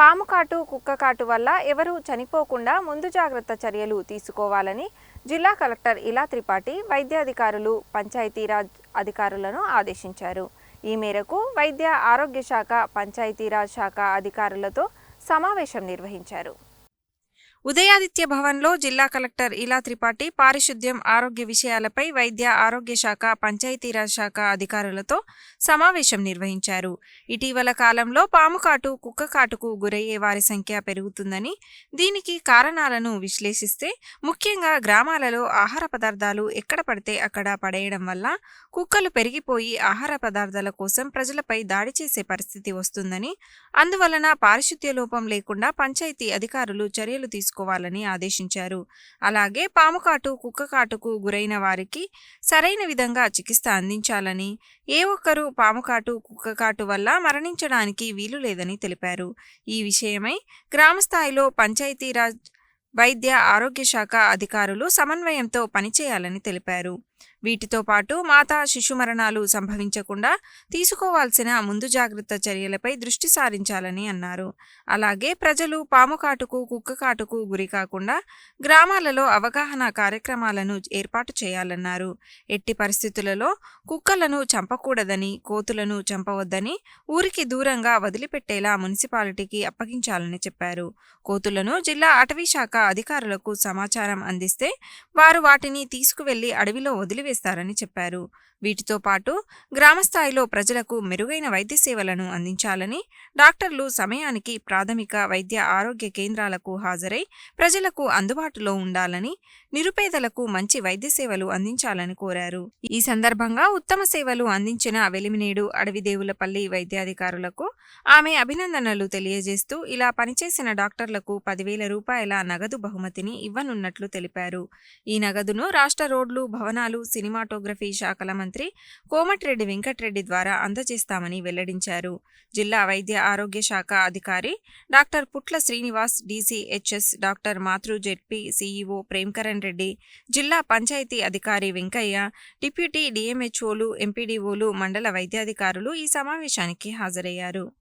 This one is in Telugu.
పాము కాటు కుక్క కాటు వల్ల ఎవరూ చనిపోకుండా ముందు జాగ్రత్త చర్యలు తీసుకోవాలని జిల్లా కలెక్టర్ ఇలా త్రిపాఠి వైద్యాధికారులు పంచాయతీరాజ్ అధికారులను ఆదేశించారు. ఈ మేరకు వైద్య ఆరోగ్య శాఖ పంచాయతీరాజ్ శాఖ అధికారులతో సమావేశం నిర్వహించారు. ఉదయాదిత్య భవన్లో జిల్లా కలెక్టర్ ఇలా త్రిపాఠి పారిశుద్ధ్యం ఆరోగ్య విషయాలపై వైద్య ఆరోగ్య శాఖ పంచాయతీరాజ్ శాఖ అధికారులతో సమావేశం నిర్వహించారు. ఇటీవల కాలంలో పాము కాటు కుక్క కాటుకు గురయ్యే వారి సంఖ్య పెరుగుతుందని దీనికి కారణాలను విశ్లేషిస్తే ముఖ్యంగా గ్రామాలలో ఆహార పదార్థాలు ఎక్కడ పడితే అక్కడ పడేయడం వల్ల కుక్కలు పెరిగిపోయి ఆహార పదార్థాల కోసం ప్రజలపై దాడి చేసే పరిస్థితి వస్తుందని అందువలన పారిశుద్ధ్య లోపం లేకుండా పంచాయతీ అధికారులు చర్యలు తీసుకోవాలని ఆదేశించారు. అలాగే పాముకాటు కుక్కకాటుకు కుక్క కాటుకు గురైన వారికి సరైన విధంగా చికిత్స అందించాలని ఏ ఒక్కరూ పాముకాటు కుక్కకాటు కుక్క కాటు వల్ల మరణించడానికి వీలు లేదని తెలిపారు. ఈ విషయమై గ్రామస్థాయిలో పంచాయతీరాజ్ వైద్య ఆరోగ్య శాఖ అధికారులు సమన్వయంతో పనిచేయాలని తెలిపారు. వీటితో పాటు మాతా శిశు మరణాలు సంభవించకుండా తీసుకోవాల్సిన ముందు జాగ్రత్త చర్యలపై దృష్టి సారించాలని అన్నారు. అలాగే ప్రజలు పాము కాటుకు కుక్క కాటుకు గురి కాకుండా గ్రామాలలో అవగాహన కార్యక్రమాలను ఏర్పాటు చేయాలన్నారు. ఎట్టి పరిస్థితులలో కుక్కలను చంపకూడదని కోతులను చంపవద్దని ఊరికి దూరంగా వదిలిపెట్టేలా మున్సిపాలిటీకి అప్పగించాలని చెప్పారు. కోతులను జిల్లా అటవీ శాఖ అధికారులకు సమాచారం అందిస్తే వారు వాటిని తీసుకువెళ్ళి అడవిలో వదిలివేస్తారని చెప్పారు. వీటితో పాటు గ్రామస్థాయిలో ప్రజలకు మెరుగైన వైద్య సేవలను అందించాలని డాక్టర్లు సమయానికి ప్రాథమిక వైద్య ఆరోగ్య కేంద్రాలకు హాజరై ప్రజలకు అందుబాటులో ఉండాలని నిరుపేదలకు మంచి వైద్య సేవలు అందించాలని కోరారు. ఈ సందర్భంగా ఉత్తమ సేవలు అందించిన వెలిమినేడు అడవిదేవులపల్లి వైద్యాధికారులకు ఆమె అభినందనలు తెలియజేస్తూ ఇలా పనిచేసిన డాక్టర్లకు పదివేల రూపాయల నగదు బహుమతిని ఇవ్వనున్నట్లు తెలిపారు. ఈ నగదును రాష్ట్ర రోడ్లు భవనాలు సినిమాటోగ్రఫీ శాఖల మంత్రి కోమటిరెడ్డి వెంకటరెడ్డి ద్వారా అందజేస్తామని వెల్లడించారు. జిల్లా వైద్య ఆరోగ్య శాఖ అధికారి doctor Putla Srinivas DCHS doctor మాతృ జెడ్పీ సీఈఓ ప్రేమ్కరణ్ రెడ్డి జిల్లా పంచాయతీ అధికారి వెంకయ్య డిప్యూటీ డిఎంహెచ్ఓలు ఎంపీడీఓలు మండల వైద్యాధికారులు ఈ సమావేశానికి హాజరయ్యారు.